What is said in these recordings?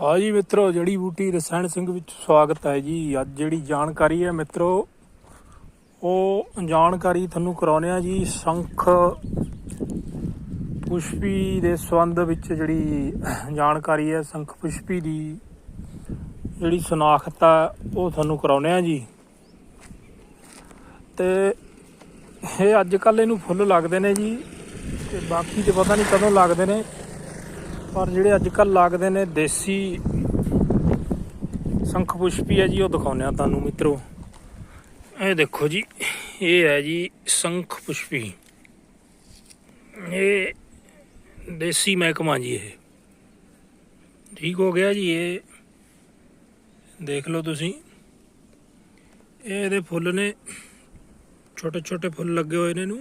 ਹਾਂ ਜੀ ਮਿੱਤਰੋ ਜੜੀ ਬੂਟੀ ਰਸਾਇਣ ਸਿੰਘ ਵਿੱਚ ਸਵਾਗਤ ਹੈ ਜੀ। ਅੱਜ ਜਿਹੜੀ ਜਾਣਕਾਰੀ ਹੈ ਮਿੱਤਰੋ, ਉਹ ਜਾਣਕਾਰੀ ਤੁਹਾਨੂੰ ਕਰਾਉਨੇ ਆ ਜੀ ਸੰਖ ਪੁਸ਼ਪੀ ਦੇ ਸੰਬੰਧ ਵਿੱਚ ਜਿਹੜੀ ਜਾਣਕਾਰੀ ਹੈ, ਸੰਖ ਪੁਸ਼ਪੀ ਦੀ ਜਿਹੜੀ ਸੁਨਾਖਤ ਹੈ, ਉਹ ਤੁਹਾਨੂੰ ਕਰਾਉਨੇ ਆ ਜੀ। ਤੇ ਇਹ ਅੱਜ ਕੱਲ ਇਹਨੂੰ ਫੁੱਲ ਲੱਗਦੇ ਨੇ ਜੀ, ਤੇ ਬਾਕੀ ਤੇ ਪਤਾ ਨਹੀਂ ਕਦੋਂ ਲੱਗਦੇ ਨੇ। ਪਰ ਜਿਹੜੇ ਅੱਜ ਕੱਲ ਲੱਗਦੇ ਨੇ ਦੇਸੀ ਸੰਖ ਪੁਸ਼ਪੀ ਹੈ ਜੀ, ਉਹ ਦਿਖਾਉਂਦੇ ਆ ਤੁਹਾਨੂੰ ਮਿੱਤਰੋ। ਇਹ ਦੇਖੋ ਜੀ, ਇਹ ਹੈ ਜੀ ਸੰਖ ਪੁਸ਼ਪੀ ਇਹ ਦੇਸੀ ਮਹਿਕਮਾ ਜੀ ਇਹ। ਠੀਕ ਹੋ ਗਿਆ ਜੀ ਇਹ। ਦੇਖ ਲਓ ਤੁਸੀਂ। ਇਹ ਇਹਦੇ ਫੁੱਲ ਨੇ। ਛੋਟੇ ਛੋਟੇ ਫੁੱਲ ਲੱਗੇ ਹੋਏ ਨੇ ਇਹਨੂੰ।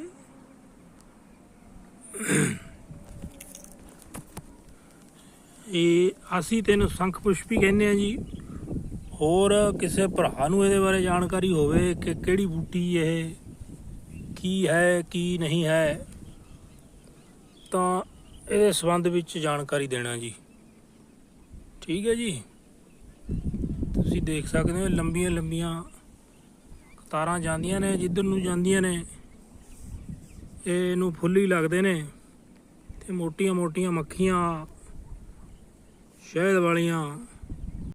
ਇਹ ਅਸੀਂ ਤੈਨੂੰ ਸੰਖ ਵੀ ਕਹਿੰਦੇ ਆ ਜੀ। ਹੋਰ ਕਿਸੇ ਭਰਾ ਨੂੰ ਇਹਦੇ ਬਾਰੇ ਜਾਣਕਾਰੀ ਹੋਵੇ ਕਿ ਕਿਹੜੀ ਬੂਟੀ ਇਹ, ਕੀ ਹੈ, ਕੀ ਨਹੀਂ ਹੈ, ਤਾਂ ਇਹਦੇ ਸੰਬੰਧ ਵਿੱਚ ਜਾਣਕਾਰੀ ਦੇਣਾ ਜੀ। ਠੀਕ ਹੈ ਜੀ? ਤੁਸੀਂ ਦੇਖ ਸਕਦੇ ਹੋ, ਲੰਬੀਆਂ ਲੰਬੀਆਂ ਤਾਰਾਂ ਜਾਂਦੀਆਂ ਨੇ, ਜਿੱਧਰ ਨੂੰ ਜਾਂਦੀਆਂ ਨੇ, ਇਹਨੂੰ ਫੁੱਲ ਹੀ ਲੱਗਦੇ ਨੇ ਤੇ ਮੋਟੀਆਂ ਮੋਟੀਆਂ ਮੱਖੀਆਂ ਸ਼ਹਿਦ ਵਾਲੀਆਂ